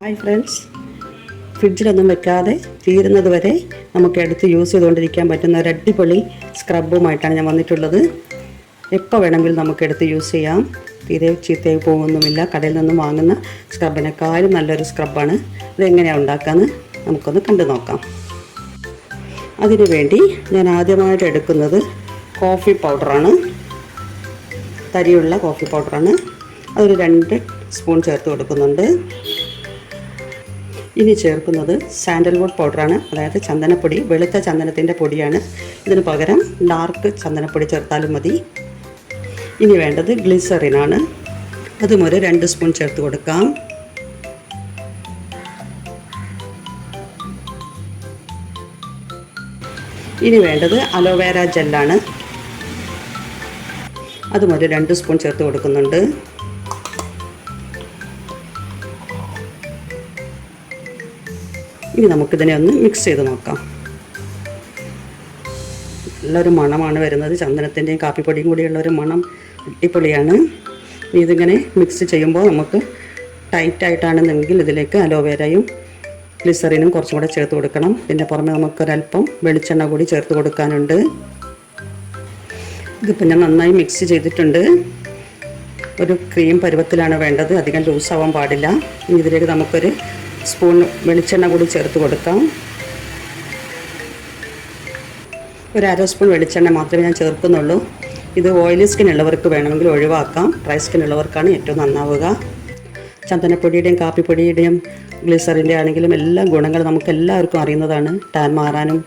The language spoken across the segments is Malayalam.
ഹായ് ഫ്രണ്ട്സ് ഫ്രിഡ്ജിലൊന്നും വെക്കാതെ തീരുന്നത് വരെ നമുക്ക് എടുത്ത് യൂസ് ചെയ്തുകൊണ്ടിരിക്കാൻ പറ്റുന്ന ഒരു അടിപൊളി സ്ക്രബുമായിട്ടാണ് ഞാൻ വന്നിട്ടുള്ളത്. എപ്പോൾ വേണമെങ്കിലും നമുക്ക് എടുത്ത് യൂസ് ചെയ്യാം. തീരെ ചീത്തയായി പോകുന്നൊന്നുമില്ല കടയിൽ നിന്നും വാങ്ങുന്ന സ്ക്രബിനേക്കാളും നല്ലൊരു സ്ക്രബാണ് ഇതെങ്ങനെയാണ് ഉണ്ടാക്കാമെന്ന് നമുക്കൊന്ന് കണ്ടു നോക്കാം. അതിനുവേണ്ടി ഞാൻ ആദ്യമായിട്ട് എടുക്കുന്നത് കോഫി പൗഡറാണ് തരിയുള്ള കോഫി പൗഡറാണ് അതൊരു രണ്ട് സ്പൂൺ ചേർത്ത് കൊടുക്കുന്നുണ്ട്. ഇനി ചേർക്കുന്നത് സാൻഡൽവുഡ് പൗഡറാണ്. അതായത് ചന്ദനപ്പൊടി വെളുത്ത ചന്ദനത്തിന്റെ പൊടിയാണ്. ഇതിന് പകരം ഡാർക്ക് ചന്ദനപ്പൊടി ചേർത്താലും മതി. ഇനി വേണ്ടത് ഗ്ലിസറിനാണ്. അതും ഒരു രണ്ട് സ്പൂൺ ചേർത്ത് കൊടുക്കാം. ഇനി വേണ്ടത് അലോവേര ജെല്ലാണ്. അതും ഒരു രണ്ട് സ്പൂൺ ചേർത്ത് കൊടുക്കുന്നുണ്ട്. ഇനി നമുക്കിതിനെ ഒന്ന് മിക്സ് ചെയ്ത് നോക്കാം. നല്ലൊരു മണമാണ് വരുന്നത്. ചന്ദനത്തിന്റെയും കാപ്പിപ്പൊടിയും കൂടിയുള്ള ഒരു മണം അടിപൊളിയാണ്. ഇതിങ്ങനെ മിക്സ് ചെയ്യുമ്പോൾ നമുക്ക് ടൈറ്റായിട്ടാണെന്നെങ്കിൽ ഇതിലേക്ക് അലോവേരയും ഗ്ലിസറിനും കുറച്ചും കൂടെ ചേർത്ത് കൊടുക്കണം. പിന്നെ പുറമെ നമുക്കൊരല്പം വെളിച്ചെണ്ണ കൂടി ചേർത്ത് കൊടുക്കാനുണ്ട്. ഇതിപ്പോൾ ഞാൻ നന്നായി മിക്സ് ചെയ്തിട്ടുണ്ട്. ഒരു ക്രീം പരുവത്തിലാണ് വേണ്ടത്. അധികം ലൂസാവാൻ പാടില്ല. ഇതിലേക്ക് നമുക്കൊരു സ്പൂൺ വെളിച്ചെണ്ണ കൂടി ചേർത്ത് കൊടുക്കാം. ഒരു അര സ്പൂൺ വെളിച്ചെണ്ണ മാത്രമേ ഞാൻ ചേർക്കുന്നുള്ളൂ. ഇത് ഓയിലി സ്കിൻ ഉള്ളവർക്ക് വേണമെങ്കിൽ ഒഴിവാക്കാം. ഡ്രൈ സ്കിൻ ഉള്ളവർക്കാണ് ഏറ്റവും നന്നാവുക. ചന്ദനപ്പൊടിയുടെയും കാപ്പിപ്പൊടിയുടെയും ഗ്ലിസറിന്റെ ആണെങ്കിലും എല്ലാ ഗുണങ്ങൾ നമുക്ക് എല്ലാവർക്കും അറിയുന്നതാണ്. ടാൻ മാറാനും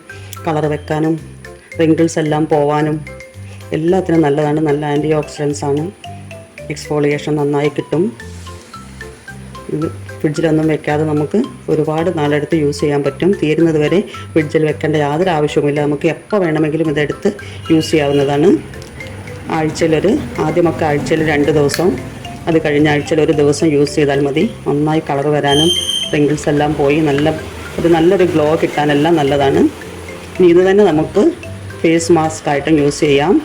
കളർ വെക്കാനും റിങ്കിൾസ് എല്ലാം പോവാനും എല്ലാത്തിനും നല്ലതാണ്. നല്ല ആന്റി ഓക്സിഡൻസ് ആണ്. എക്സ്ഫോളിയേഷൻ നന്നായി കിട്ടും. ഇത് ഫ്രിഡ്ജിലൊന്നും വെക്കാതെ നമുക്ക് ഒരുപാട് നാളെടുത്ത് യൂസ് ചെയ്യാൻ പറ്റും. തീരുന്നത് വരെ ഫ്രിഡ്ജിൽ വെക്കേണ്ട യാതൊരു ആവശ്യവുമില്ല. നമുക്ക് എപ്പോൾ വേണമെങ്കിലും ഇതെടുത്ത് യൂസ് ചെയ്യാവുന്നതാണ്. ആഴ്ചയിലൊരു ആദ്യമൊക്കെ ആഴ്ചയിൽ രണ്ട് ദിവസം. അത് കഴിഞ്ഞ ആഴ്ചയിൽ ഒരു ദിവസം യൂസ് ചെയ്താൽ മതി. നന്നായി കളർ വരാനും റിങ്കിൾസ് എല്ലാം പോയി. നല്ല ഒരു നല്ലൊരു ഗ്ലോ കിട്ടാനെല്ലാം നല്ലതാണ്. ഇനി ഇത് തന്നെ നമുക്ക് ഫേസ് മാസ്ക് ആയിട്ടും യൂസ് ചെയ്യാം.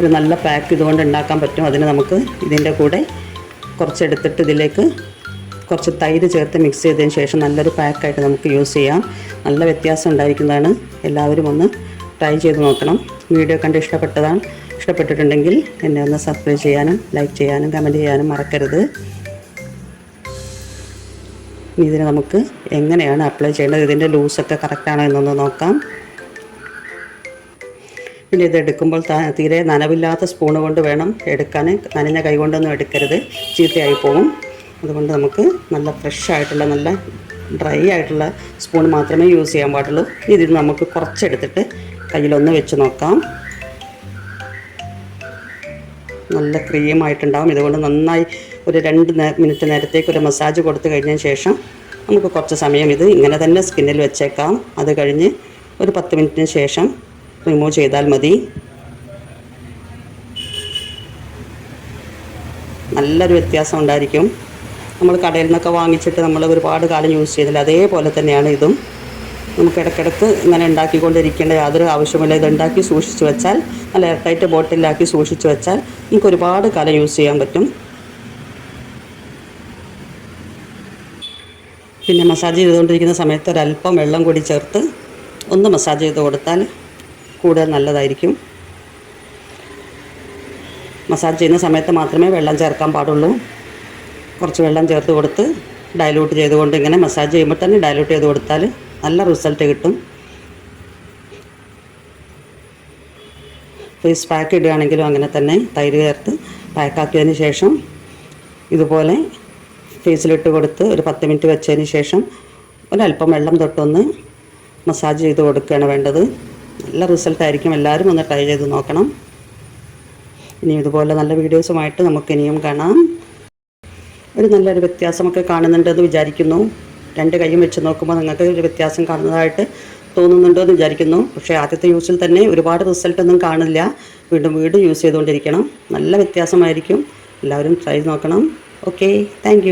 ഒരു നല്ല പാക്ക് ഇതുകൊണ്ട് ഉണ്ടാക്കാൻ പറ്റും. അതിന് നമുക്ക് ഇതിന്റെ കൂടെ കുറച്ചെടുത്തിട്ട് ഇതിലേക്ക് കുറച്ച് തൈര് ചേർത്ത് മിക്സ് ചെയ്തതിന് ശേഷം നല്ലൊരു പാക്കായിട്ട് നമുക്ക് യൂസ് ചെയ്യാം. നല്ല വ്യത്യാസം ഉണ്ടായിരിക്കുന്നതാണ്. എല്ലാവരും ഒന്ന് ട്രൈ ചെയ്ത് നോക്കണം. വീഡിയോ കണ്ട് ഇഷ്ടപ്പെട്ടതാണ്. ഇഷ്ടപ്പെട്ടിട്ടുണ്ടെങ്കിൽ എന്നെ ഒന്ന് സബ്സ്ക്രൈബ് ചെയ്യാനും ലൈക്ക് ചെയ്യാനും കമന്റ് ചെയ്യാനും മറക്കരുത്. ഇതിന് നമുക്ക് എങ്ങനെയാണ് അപ്ലൈ ചെയ്യേണ്ടത്? ഇതിന്റെ ലൂസൊക്കെ കറക്റ്റാണോ എന്നൊന്ന് നോക്കാം. പിന്നെ ഇത് എടുക്കുമ്പോൾ തീരെ നനവില്ലാത്ത സ്പൂൺ കൊണ്ട് വേണം എടുക്കാൻ. നനഞ്ഞ കൈ കൊണ്ടൊന്നും എടുക്കരുത്. ചീത്തയായി പോകും അതുകൊണ്ട് നമുക്ക് നല്ല ഫ്രഷ് ആയിട്ടുള്ള നല്ല ഡ്രൈ ആയിട്ടുള്ള സ്പൂൺ മാത്രമേ യൂസ് ചെയ്യാൻ പാടുള്ളൂ. ഇതിൽ നമുക്ക് കുറച്ചെടുത്തിട്ട് കയ്യിലൊന്ന് വെച്ച് നോക്കാം. നല്ല ക്രീമായിട്ടുണ്ടാവും ഇതുകൊണ്ട് നന്നായി ഒരു രണ്ട് മിനിറ്റ് നേരത്തേക്ക് ഒരു മസാജ് കൊടുത്തു കഴിഞ്ഞതിന് ശേഷം നമുക്ക് കുറച്ച് സമയം ഇത് ഇങ്ങനെ തന്നെ സ്കിന്നിൽ വെച്ചേക്കാം. അത് കഴിഞ്ഞ് ഒരു പത്ത് മിനിറ്റിന് ശേഷം റിമൂവ് ചെയ്താൽ മതി. നല്ലൊരു വ്യത്യാസം ഉണ്ടായിരിക്കും. നമ്മൾ കടയിൽ നിന്നൊക്കെ വാങ്ങിച്ചിട്ട് നമ്മൾ ഒരുപാട് കാലം യൂസ് ചെയ്തില്ല. അതേപോലെ തന്നെയാണ് ഇതും. നമുക്ക് ഇടയ്ക്കിടയ്ക്ക് ഇങ്ങനെ ഉണ്ടാക്കിക്കൊണ്ടിരിക്കേണ്ട യാതൊരു ആവശ്യമില്ല ഇത് ഉണ്ടാക്കി സൂക്ഷിച്ച് വെച്ചാൽ നല്ല എയർടൈറ്റ് ബോട്ടിലാക്കി സൂക്ഷിച്ച് വെച്ചാൽ നമുക്ക് ഒരുപാട് കാലം യൂസ് ചെയ്യാൻ പറ്റും. പിന്നെ മസാജ് ചെയ്തുകൊണ്ടിരിക്കുന്ന സമയത്ത് ഒരല്പം വെള്ളം കൂടി ചേർത്ത് ഒന്ന് മസാജ് ചെയ്ത് കൊടുത്താൽ കൂടുതൽ നല്ലതായിരിക്കും. മസാജ് ചെയ്യുന്ന സമയത്ത് മാത്രമേ വെള്ളം ചേർക്കാൻ പാടുള്ളൂ. കുറച്ച് വെള്ളം ചേർത്ത് കൊടുത്ത് ഡയലൂട്ട് ചെയ്തുകൊണ്ട് ഇങ്ങനെ മസാജ് ചെയ്യുമ്പോൾ തന്നെ ഡയലൂട്ട് ചെയ്ത് കൊടുത്താൽ നല്ല റിസൾട്ട് കിട്ടും. ഫേസ് പാക്ക് ഇടുകയാണെങ്കിലും അങ്ങനെ തന്നെ തൈര് ചേർത്ത് പാക്കാക്കിയതിന് ശേഷം ഇതുപോലെ ഫേസിലിട്ട് കൊടുത്ത് ഒരു പത്ത് മിനിറ്റ് വെച്ചതിന് ശേഷം ഒരല്പം വെള്ളം തൊട്ടൊന്ന് മസാജ് ചെയ്ത് കൊടുക്കുകയാണ് വേണ്ടത്. നല്ല റിസൾട്ടായിരിക്കും. എല്ലാവരും ഒന്ന് ട്രൈ ചെയ്ത് നോക്കണം. ഇനിയും ഇതുപോലെ നല്ല വീഡിയോസുമായിട്ട് നമുക്ക് ഇനിയും കാണാം. ഒരു നല്ലൊരു വ്യത്യാസമൊക്കെ കാണുന്നുണ്ടെന്ന് വിചാരിക്കുന്നു. രണ്ട് കൈയും വെച്ച് നോക്കുമ്പോൾ നിങ്ങൾക്ക് ഒരു വ്യത്യാസം കാണുന്നതായിട്ട് തോന്നുന്നുണ്ടോ എന്ന് വിചാരിക്കുന്നു. പക്ഷേ ആദ്യത്തെ യൂസിൽ തന്നെ ഒരുപാട് റിസൾട്ടൊന്നും കാണില്ല. വീണ്ടും വീണ്ടും യൂസ് ചെയ്തുകൊണ്ടിരിക്കണം. നല്ല വ്യത്യാസമായിരിക്കും. എല്ലാവരും ട്രൈ നോക്കണം. Okay thank